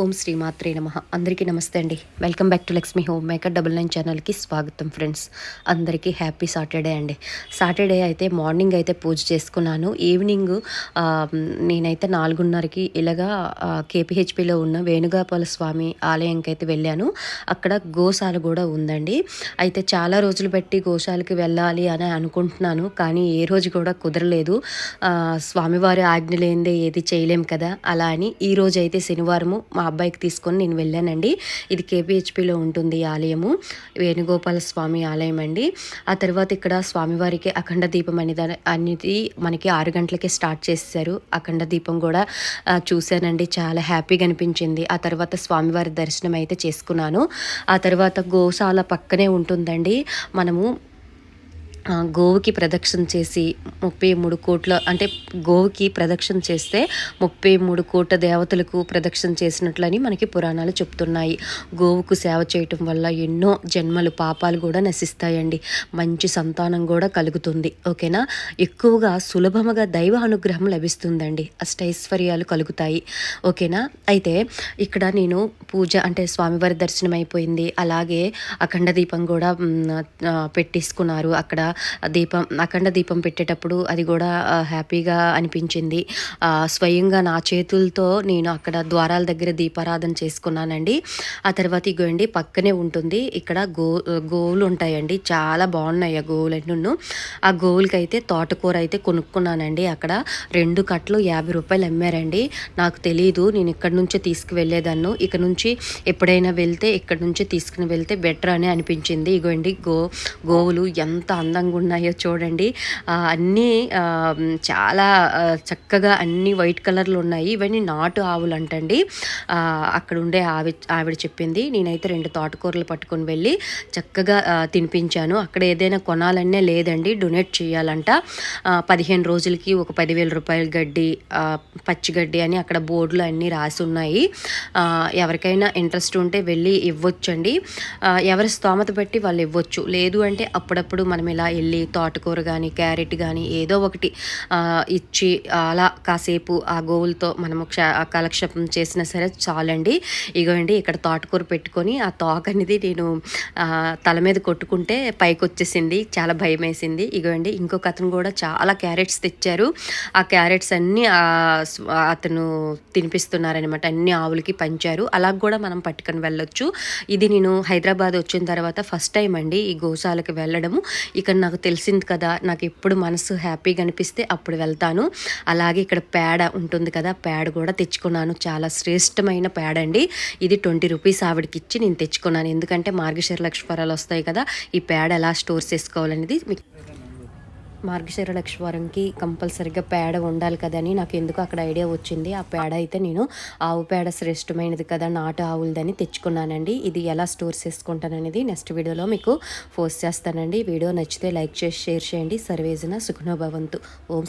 ఓం శ్రీ మాత్రే నమ. అందరికీ నమస్తే అండి. Welcome back to Lakshmi home maker double nine ఛానల్కి స్వాగతం ఫ్రెండ్స్ అందరికీ హ్యాపీ సాటర్డే అండి. సాటర్డే అయితే మార్నింగ్ అయితే పూజ చేసుకున్నాను. ఈవినింగ్ నేనైతే నాలుగున్నరకి ఇలాగా కేపీహెచ్పిలో ఉన్న వేణుగోపాల స్వామి ఆలయంకి అయితే వెళ్ళాను. అక్కడ గోశాల కూడా ఉందండి. అయితే చాలా రోజులు బట్టి గోశాలకి వెళ్ళాలి అని అనుకుంటున్నాను. కానీ ఏ రోజు కూడా కుదరలేదు. స్వామివారి ఆజ్ఞ లేనిదే ఏది చేయలేం కదా. అలా అని ఈ రోజు అయితే శనివారము మా అబ్బాయికి తీసుకొని నేను వెళ్ళానండి. ఇది కేపీహెచ్పిలో ఉంటుంది ఆలయము వేణుగోపాల స్వామి ఆలయం అండి. ఆ తర్వాత ఇక్కడ స్వామివారికి అఖండ దీపం అనేది అనేది మనకి ఆరు గంటలకే స్టార్ట్ చేశారు. అఖండ దీపం కూడా చూశానండి. చాలా హ్యాపీగా అనిపించింది. ఆ తర్వాత స్వామివారి దర్శనం అయితే చేసుకున్నాను. ఆ తర్వాత గోశాల పక్కనే ఉంటుందండి. మనము గోవుకి ప్రదక్షిణ చేసి ముప్పై మూడు కోట్ల అంటే గోవుకి ప్రదక్షిణ చేస్తే ముప్పై మూడు కోట్ల దేవతలకు ప్రదక్షిణ చేసినట్లని మనకి పురాణాలు చెప్తున్నాయి. గోవుకు సేవ చేయటం వల్ల ఎన్నో జన్మలు పాపాలు కూడా నశిస్తాయండి. మంచి సంతానం కూడా కలుగుతుంది ఓకేనా? ఎక్కువగా సులభముగా దైవ అనుగ్రహం లభిస్తుందండి. అష్టైశ్వర్యాలు కలుగుతాయి ఓకేనా? అయితే ఇక్కడ నేను పూజ అంటే స్వామివారి దర్శనం అయిపోయింది అలాగే అఖండ దీపం కూడా పెట్టేసుకున్నారు. అక్కడ దీపం అఖండ దీపం పెట్టేటప్పుడు అది కూడా హ్యాపీగా అనిపించింది. స్వయంగా నా చేతులతో నేను అక్కడ ద్వారాల దగ్గర దీపారాధన చేసుకున్నానండి. ఆ తర్వాత ఇగోండి పక్కనే ఉంటుంది. ఇక్కడ గో గోవులు ఉంటాయండి. చాలా బాగున్నాయి ఆ గోవులన్నీ ఆ గోవులకి అయితే తోటకూర అయితే కొనుక్కున్నానండి. అక్కడ రెండు కట్టలు యాభై రూపాయలు అమ్మారండి. నాకు తెలియదు నేను ఇక్కడ నుంచి తీసుకువెళ్ళేదాన్ని. ఇక్కడ నుంచి ఎప్పుడైనా వెళ్తే ఇక్కడ నుంచి తీసుకుని వెళ్తే బెటర్ అని అనిపించింది. ఇగోండి గో గోవులు ఎంత అందంగా అందంగా ఉన్నాయో చూడండి. అన్నీ చాలా చక్కగా అన్ని వైట్ కలర్లు ఉన్నాయి. ఇవన్నీ నాటు ఆవులు అంటండి అక్కడ ఉండే ఆవి ఆవిడ చెప్పింది నేనైతే రెండు తోటకూరలు పట్టుకొని వెళ్ళి చక్కగా తినిపించాను. అక్కడ ఏదైనా కొనాలనే లేదండి డొనేట్ చేయాలంట. పదిహేను రోజులకి ఒక పదివేల రూపాయల గడ్డి పచ్చిగడ్డి అని అక్కడ బోర్డులు అన్నీ రాసి ఉన్నాయి. ఎవరికైనా ఇంట్రెస్ట్ ఉంటే వెళ్ళి ఇవ్వచ్చండి. ఎవరి స్తోమత బట్టి వాళ్ళు ఇవ్వచ్చు. లేదు అంటే అప్పుడప్పుడు మనం ఇలా వెళ్ళి తోటకూర కానీ క్యారెట్ కానీ ఏదో ఒకటి ఇచ్చి అలా కాసేపు ఆ గోవులతో మనము కలక్షేపం చేసినా సరే చాలండి. ఇగోండి ఇక్కడ తోటకూర పెట్టుకొని ఆ తోక అనేది నేను తల మీద కొట్టుకుంటే పైకి వచ్చేసింది చాలా భయం వేసింది ఇగోండి ఇంకొక అతను కూడా చాలా క్యారెట్స్ తెచ్చారు. ఆ క్యారెట్స్ అన్నీ అతను తినిపిస్తున్నారనమాట అన్ని ఆవులకి పంచారు. అలా కూడా మనం పట్టుకొని వెళ్ళొచ్చు. ఇది నేను హైదరాబాద్ వచ్చిన తర్వాత ఫస్ట్ టైం అండి ఈ గోశాలకు వెళ్ళడము. ఇక నాకు తెలిసింది కదా నాకు ఎప్పుడు మనసు హ్యాపీగా అనిపిస్తే అప్పుడు వెళ్తాను. అలాగే ఇక్కడ పేడ ఉంటుంది కదా పేడ కూడా తెచ్చుకున్నాను. చాలా శ్రేష్టమైన పేడ అండి. ఇది ట్వంటీ రూపీస్ ఆవిడకి ఇచ్చి నేను తెచ్చుకున్నాను. ఎందుకంటే మార్గశీర లక్ష్మరాలు వస్తాయి కదా ఈ పేడ ఎలా స్టోర్ చేసుకోవాలనేది మీకు మార్గశిర లక్ష్మవారంకి కంపల్సరిగా పేడ ఉండాలి కదని నాకు ఎందుకు అక్కడ ఐడియా వచ్చింది. ఆ పేడ అయితే నేను ఆవు పేడ శ్రేష్టమైనది కదా నాటు ఆవులదని తెచ్చుకున్నానండి. ఇది ఎలా స్టోర్ చేసుకుంటాననేది నెక్స్ట్ వీడియోలో మీకు పోస్ట్ చేస్తానండి. వీడియో నచ్చితే లైక్ చేసి షేర్ చేయండి. సర్వేజన సుఖనోభవంతు ఓం